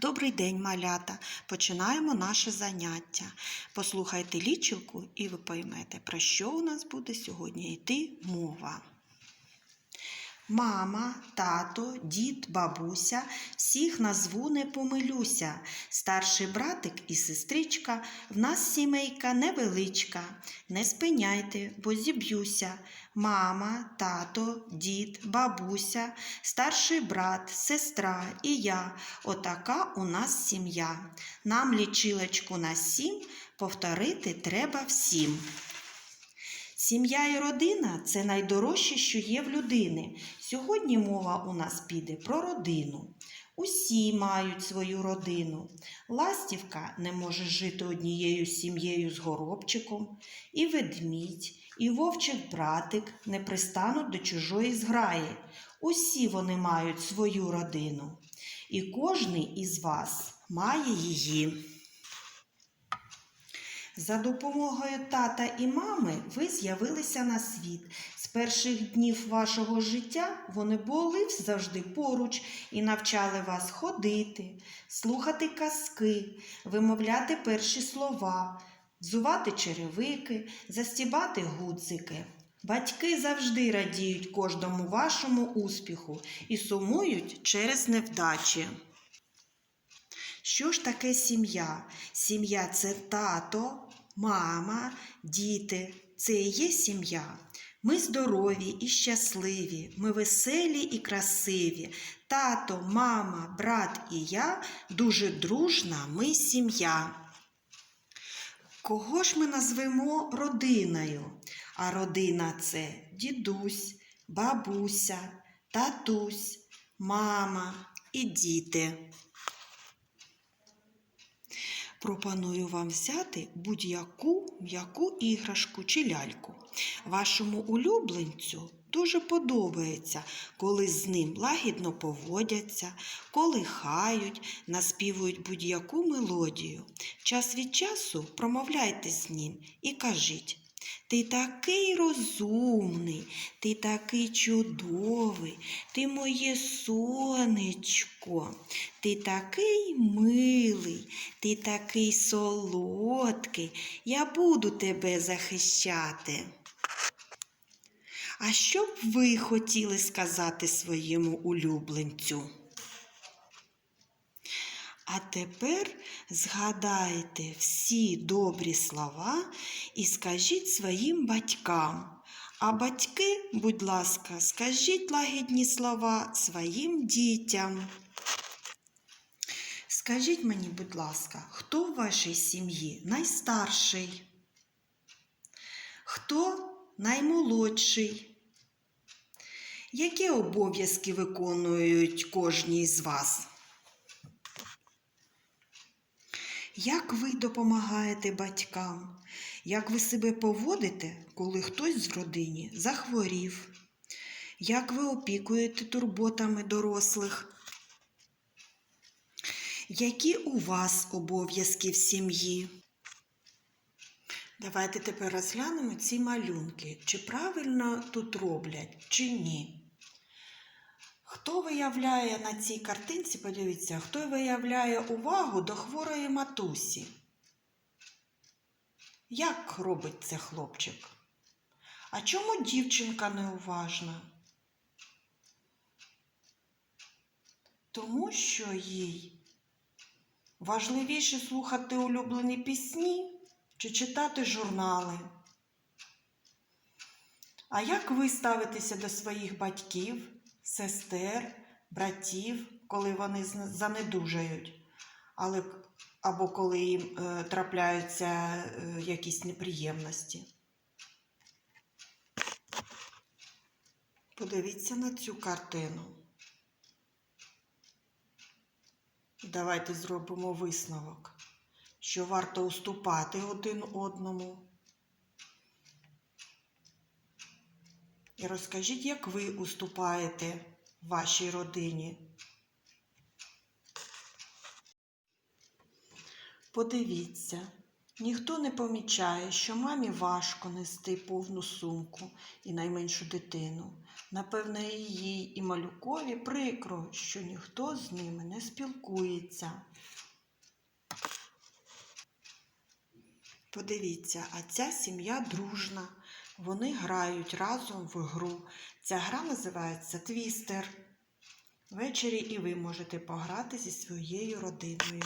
Добрий день, малята! Починаємо наше заняття. Послухайте лічилку і ви поймете, про що у нас буде сьогодні йти мова. Мама, тато, дід, бабуся, всіх назву не помилюся. Старший братик і сестричка, в нас сімейка невеличка. Не спиняйте, бо зіб'юся. Мама, тато, дід, бабуся, старший брат, сестра і я. Отака у нас сім'я. Нам лічилочку на сім повторити треба всім. Сім'я і родина це найдорожче, що є в людини. Сьогодні мова у нас піде про родину. Усі мають свою родину. Ластівка не може жити однією сім'єю з горобчиком, і ведмідь, і вовчик братик не пристануть до чужої зграї. Усі вони мають свою родину, і кожний із вас має її. За допомогою тата і мами ви з'явилися на світ. З перших днів вашого життя вони були завжди поруч і навчали вас ходити, слухати казки, вимовляти перші слова, взувати черевики, застібати гудзики. Батьки завжди радіють кожному вашому успіху і сумують через невдачі. Що ж таке сім'я? Сім'я це тато, мама, діти. Це і є сім'я. Ми здорові і щасливі, ми веселі і красиві. Тато, мама, брат і я дуже дружна ми сім'я. Кого ж ми назвемо родиною? А родина це дідусь, бабуся, татусь, мама і діти. Пропоную вам взяти будь-яку м'яку іграшку чи ляльку. Вашому улюбленцю дуже подобається, коли з ним лагідно поводяться, коли хають, наспівують будь-яку мелодію. Час від часу промовляйте з ним і кажіть. Ти такий розумний, ти такий чудовий, ти моє сонечко, ти такий милий, ти такий солодкий, я буду тебе захищати. А що б ви хотіли сказати своєму улюбленцю? А тепер згадайте всі добрі слова і скажіть своїм батькам. А батьки, будь ласка, скажіть лагідні слова своїм дітям. Скажіть мені, будь ласка, хто в вашій сім'ї найстарший? Хто наймолодший? Які обов'язки виконують кожній з вас? Як ви допомагаєте батькам? Як ви себе поводите, коли хтось в родині захворів? Як ви опікуєте турботами дорослих? Які у вас обов'язки в сім'ї? Давайте тепер розглянемо ці малюнки. Чи правильно тут роблять, чи ні. Хто виявляє на цій картинці, подивіться, хто виявляє увагу до хворої матусі? Як робить це хлопчик? А чому дівчинка неуважна? Тому що їй важливіше слухати улюблені пісні чи читати журнали. А як ви ставитеся до своїх батьків? сестер, братів, коли вони занедужають, але, або коли їм е, трапляються е, якісь неприємності. Подивіться на цю картину. Давайте зробимо висновок, що варто уступати один одному. І розкажіть, як ви уступаєте вашій родині. Подивіться, Ніхто не помічає, що мамі важко нести повну сумку і найменшу дитину. Напевне, їй і малюкові прикро, що ніхто з ними не спілкується. Подивіться, а ця сім'я дружна. Вони грають разом в гру. Ця гра називається Твістер. Ввечері і ви можете пограти зі своєю родиною.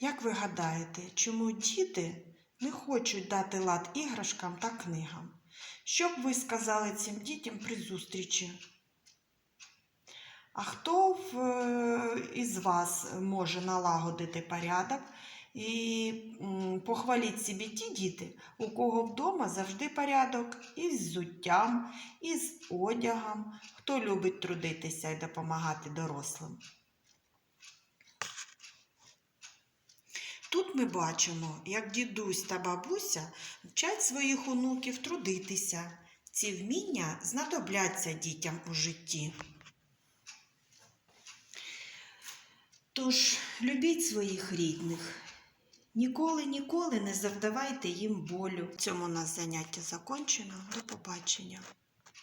Як ви гадаєте, чому діти не хочуть дати лад іграшкам та книгам? Що б ви сказали цим дітям при зустрічі? А хто в, е, із вас може налагодити порядок і похваліть собі ті діти, у кого вдома завжди порядок із взуттям, із одягом, хто любить трудитися і допомагати дорослим? Тут ми бачимо, як дідусь та бабуся вчать своїх онуків трудитися. Ці вміння знадобляться дітям у житті. Тож любіть своїх рідних. Ніколи, ніколи не завдавайте їм болю. Цьому у нас заняття закінчено. До побачення.